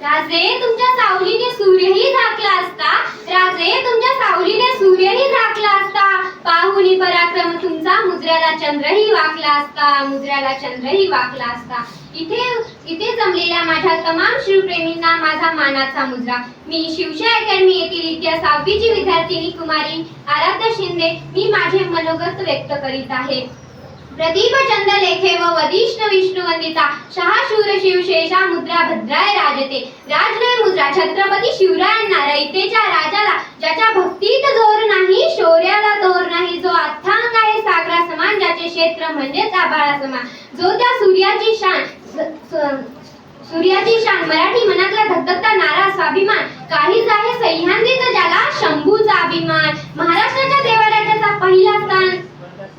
राजे तुमच्या सावलीने सूर्यही झाकला असता. राजे तुमच्या सावलीने सूर्यही झाकला असता. पाहुणी पराक्रम तुमचा. मुजऱ्याला चंद्रही वाकला असता. मुजऱ्याला चंद्रही वाकला असता. इथे इथे जमलेल्या माझ्या तमाम शिवप्रेमींना माझा मानाचा मुजरा. मी शिवशा अकॅडमी येथील इतिहास सहावीची विद्यार्थिनी कुमारी आराध्य शिंदे. मी माझे मनोगत व्यक्त करीत आहे. प्रदीपचंद लेखे व वदिष्ण विष्णू वंदिता शहाशूर शिवशेषा मुद्रा भद्राय राजते राजलय मुद्रा छत्रपती शिवरायांना रयतेच्या राजाला ज्याच्या भक्तीत जोर नाही शौर्याला तोर नाही जो अथांग आहे सागरा समान ज्याचे क्षेत्र म्हणजेच आभाळा समान. जो त्या सूर्याची शान स- स- सूर्याची शान मराठी मनातला धकधकता नारा स्वाभिमान काहीच आहे सह्याद्रीचा ज्याला शंभूचा अभिमान. महाराष्ट्राच्या देवाराजाचा पहिला स्थान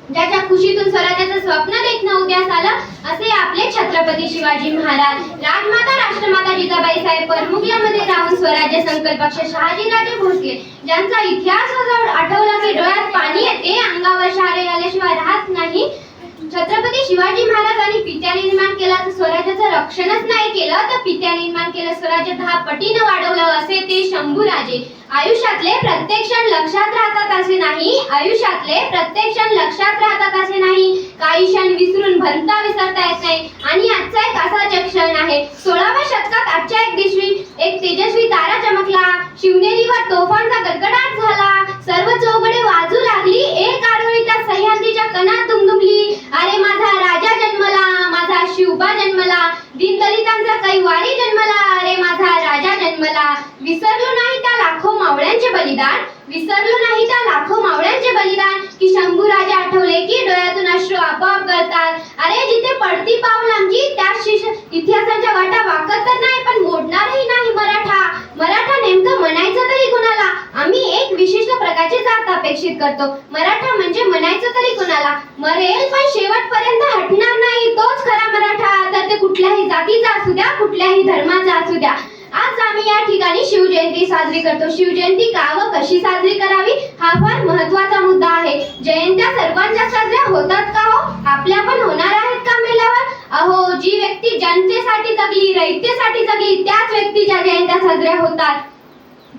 ज्याच्या खुशीतून स्वराज्याचं स्वप्न देखणं उद्यास आलं असे आपले छत्रपती शिवाजी महाराज. राजमाता राष्ट्रमाता जिजाबाई साहेब परमुगल्यामध्ये राहून स्वराज्य संकल्पक्ष शहाजीराजे भोसले. ज्यांचा इतिहास आठवला की डोळ्यात पाणी येते अंगावर शहारे आल्याशिवाय राहत नाही. छत्रपती शिवाजी महाराजांनी पित्या निर्माण केला तर स्वराज्याचं रक्षणच नाही केलं तर पित्या निर्माण केलं स्वराज्य दहा पटीनं वाढवलं असे ते शंभूराजे. आयुष्यातले प्रत्येक क्षण लक्षात राहतात असे नाही आयुष्यातले प्रत्येक क्षण लक्षात राहतात असे नाही काही क्षण विसरून भरता विसरता येत नाही. आणि आजचा एक असा एक क्षण आहे. सोळाव्या शतकात आजच्या एक दिवशी एक तेजस्वी तारा चमकला. शिवनेरीवर तोफांचा गडगडाट झाला सर्व चौघडे वाजू लागली एक आरोळी त्या सह्याद्रीच्या कणात दुमदुमली अरे माझा राजा जन्मला माझा शिवबा जन्मला दीनदलितांचा कैवारी जन्मला अरे माझा राजा जन्मला विसरलो नाही त्या लाखो मावळ्यांचे बलिदान विसरलो नाही त्या लाखो मावळ्यांचे बलिदान की शंभू राजे आठवले की डोळ्यातून अश्रू आपोआप गळतात. अरे जिथे पडती पाऊल आमची त्या शिष इतिहासाच्या वाटा वाकत तर नाही पण मोडणारही नाही मराठा. मराठा नेमकं म्हणायचं तरी कुणाला? आम्ही एक विशिष्ट प्रकारची जात अपेक्षित करतो. मराठा म्हणजे म्हणायचं तरी कुणाला? मरेल पण शेवटपर्यंत हटणार नाही. तोच खरा मराठा. तर ते कुठल्याही जातीचा असू द्या कुठल्याही धर्माचा असू द्या. आज आम्ही या ठिकाणी शिवजयंती साजरी करतो. शिवजयंती का व कशी साजरी करावी? हा फार महत्त्वाचा मुद्दा आहे. जयंत्या सर्वांच्या साजऱ्या होतात का हो? आपल्या पण होणार आहेत का मेल्यावर? अहो जी व्यक्ती जनतेसाठी जगली रयतेसाठी जगली त्याच व्यक्तीच्या जयंत्या साजऱ्या होतात.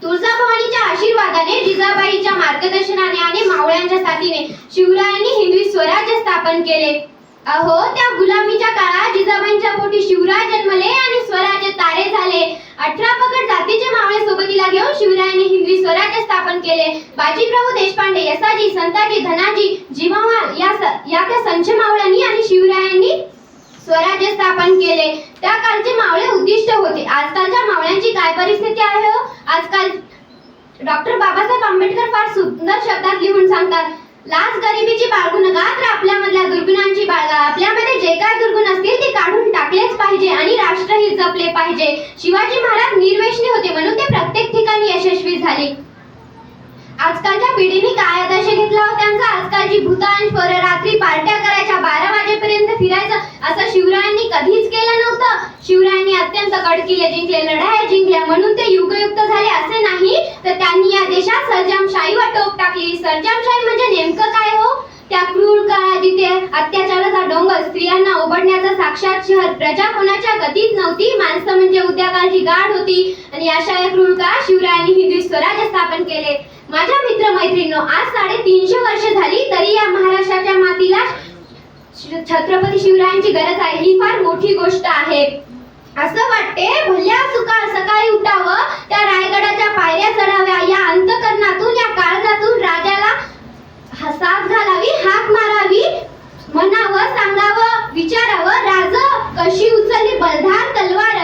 तुळजाभवानीच्या आशीर्वादाने जिजाबाईच्या मार्गदर्शनाने आणि मावळ्यांच्या साथीने शिवरायांनी हिंदवी स्वराज्य स्थापन केले. अहो त्या गुलामीच्या काळात जिजाबाईंच्या पोटी शिवराय जन्मले आणि स्वराज्य तारे झाले. अठरा पकड जातीचे मावळे सोबतीला घेऊन शिवरायांनी हिंदवी स्वराज्य स्थापन केले. बाजीप्रभू देशपांडे यसाजी संताजी धनाजी जिवामा या स- या त्या संच मावळ्यांनी आणि शिवरायांनी स्वराज्य स्थापन केले. त्या कालचे मावळे उद्दिष्ट होते. आजकालच्या मावळ्यांची काय परिस्थिती आहे? हो? आजकाल डॉक्टर बाबासाहेब आंबेडकर फार सुंदर शब्दात लिहून सांगतात. लाच गरिबीची बाळगू नका. तर आपल्यामधल्या दुर्गुणांची बाळगा. आपल्यामध्ये जे काय दुर्गुण असतील ते काढून टाकलेच पाहिजे आणि राष्ट्रही जपले पाहिजे. शिवाजी महाराज निर्वेशनी होते म्हणून ते प्रत्येक ठिकाणी यशस्वी झाले. आजकालच्या पिढीने काय आदर्श घेतला हो त्यांचा? आजकालची भूतान पररात्री पार्ट्या करायच्या बारा वाजेपर्यंत फिरायचं असं शिवरायांनी कधीच केलं नव्हतं. अत्यंत कडकीले जिंकले लढाया जिंकल्या. म्हणून ते युगयुक्त झाले असे नाही. तर त्यांनी या देशात सरजामशाही टोप टाकली. सरजामशाही म्हणजे नेमकं काय हो? त्या क्रूर काळात जिथे अत्याचाराचा डोंगर स्त्रियांना ओबडण्याचा साक्षात शहर. प्रजा कोणाच्या गतीत नव्हती. माणसं म्हणजे उद्याकाची गाढ होती. आणि अशा या क्रूर काळात शिवरायांनी हिंदवी स्वराज्य स्थापन केले. माझ्या मित्र मैत्रिणींनो आज साडेतीनशे वर्ष झाली तरी या महाराष्ट्राच्या मातीला छत्रपती शिवरायांची गरज आहे. ही फार मोठी गोष्ट आहे. असं वाटते भल्या सुका सकाळी उठावं त्या रायगडाच्या पायऱ्या चढाव्या या अंतकरणातून या काळजातून राजाला हा- घालावी हाक मारावी म्हणावं सांगावं विचारावं राज कशी उचलली बलधार तलवार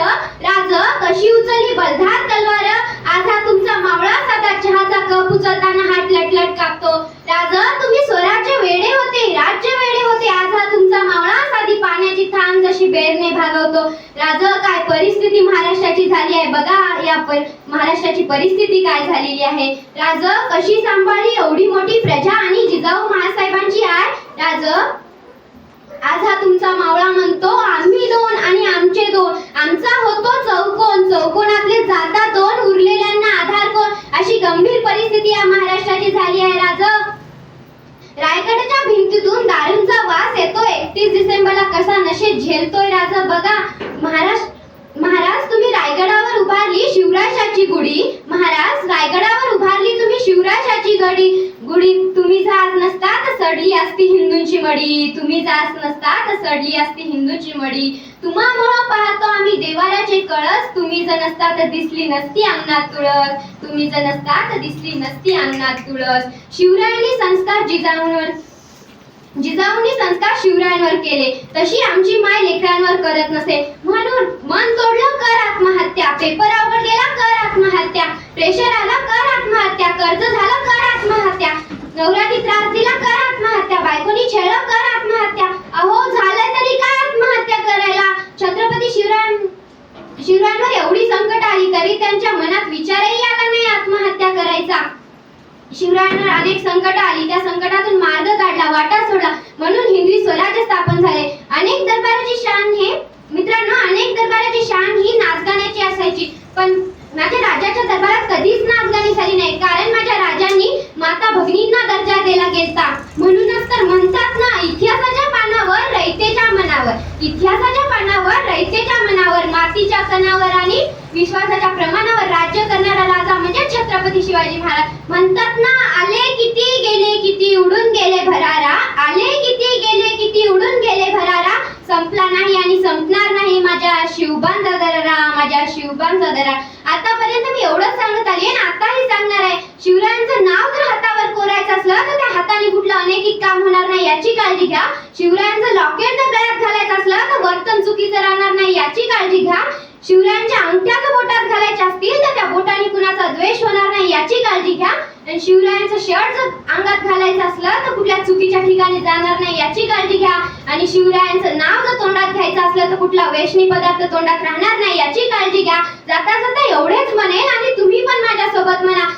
राज कशी उचलली बलधार तलवार आज हा तुमचा मावळा साधा चहाचा कप उचलताना हात लटलट कापतो. राज तुम्ही स्वराज्य वेडे होते राज्य वेडे होते आज हा तुमचा मावळा साधी पाण्याची थान जशी बेरने भागवतो राज काय परिस्थिती महाराष्ट्राची झाली आहे? बघा या पर- महाराष्ट्राची परिस्थिती काय झालेली आहे. राज कशी सांभाळली एवढी मोठी प्रजा आणि जिजाऊ महासाहेबांची आय? राज आज हा तुमचा मावळा म्हणतो आम्ही दोन आणि आमचे दोन. आमचा होतो चौकोन. चौकोनातले जाता दोन उरलेल्यांना आधार कोण अशी गंभीर परिस्थिती या महाराष्ट्राची झाली आहे राज. एकतीस डिसेंबरला कसा नशे झेलतोय राजा? बघा महाराज महाराज तुम्ही रायगडावर उभारली शिवराशाची गुढी. महाराज रायगडावर उभारली तुम्ही शिवराशाची गडी गुढी तुम्ही जात नसता तर सडली असती हिंदूंची मडी तुम्ही जात नसता तर सडली असती हिंदूंची मडी तुम्हामुळं पाहतो आम्ही देवाराचे कळस. तुम्ही जर नसता तर दिसली नसती अंगणात तुळस. तुम्ही जर नसता तर दिसली नसती अंगणात तुळस. शिवरायांनी संस्कार जिजाऊंवर जिजाऊंनी संस्कार शिवरायांवर केले. तशी आमची माय लेकरांवर करत नसे. म्हणून मन तोडलं कर आत्महत्या. पेपर अवघड गेला कर आत्महत्या. प्रेशर आला कर आत्महत्या. कर्ज झालं कर आत्महत्या. नवऱ्याने त्रास दिला कर आत्महत्या. बायकोनी छेडलं कर आत्महत्या. अहो झालं तरी काय आत्महत्या करायला? छत्रपती शिवराय शिवरायांवर एवढी संकट आली तरी त्यांच्या मनात विचारही आला नाही आत्महत्या करायचा शिवरायांवर अनेक संकट आली. त्या संकटातून मार्ग काढला वाटा सोडला. म्हणून हिंदवी स्वराज्य स्थापन झाले. अनेक दरबाराची शान हे मित्रांनो अनेक दरबाराची शान ही नाचगाण्याची असायची. पण माझ्या राजाच्या दरबारात कधीच नाचगाणी झाली नाही. कारण माझ्या राजांनी माता भगिनींना दर्जा दिला गेलता. म्हणूनच तर म्हणतात ना इतिहासाच्या पानावर रयतेच्या मनावर. इतिहासाच्या पानावर रयतेच्या मनावर मातीच्या कणावर आणि विश्वासाच्या प्रमाणावर राज्य करणारा राजा म्हणजे छत्रपती शिवाजी महाराज म्हणतात ना आले किती गेले किती उडून गेले भरारा? आले किती गेले किती उडून गेले भरारा? संपला नाही आणि संपणार नाही माझ्या शिवबांचा दरारा माझ्या शिवबांचा दरारा. आतापर्यंत मी एवढंच सांगत आली आणि आताही सांगणार आहे. शिवरायांचं नाव जर हातावर कोरायचं असलं तर त्या हाताने कुठलं अनेक काम होणार नाही याची काळजी घ्या. शिवरायांचं लॉकेट जर गळ्यात घालायचं असलं तर वर्तन चुकीचं राहणार नाही याची काळजी घ्या. शिवरायांच्या अंगठ्या बोटात घालायच्या असतील तर त्या बोटाने कुणाचा द्वेष होणार नाही याची काळजी घ्या. आणि शिवरायांचं शर्ट जर अंगात घालायचं असलं तर कुठल्या चुकीच्या ठिकाणी जाणार नाही याची काळजी घ्या. आणि शिवरायांचं नाव जर तोंडात घ्यायचं असलं तर कुठला वेशनी पदार्थ तोंडात राहणार नाही याची काळजी घ्या. जाता जाता एवढेच म्हणेन आणि तुम्ही पण माझ्यासोबत म्हणा.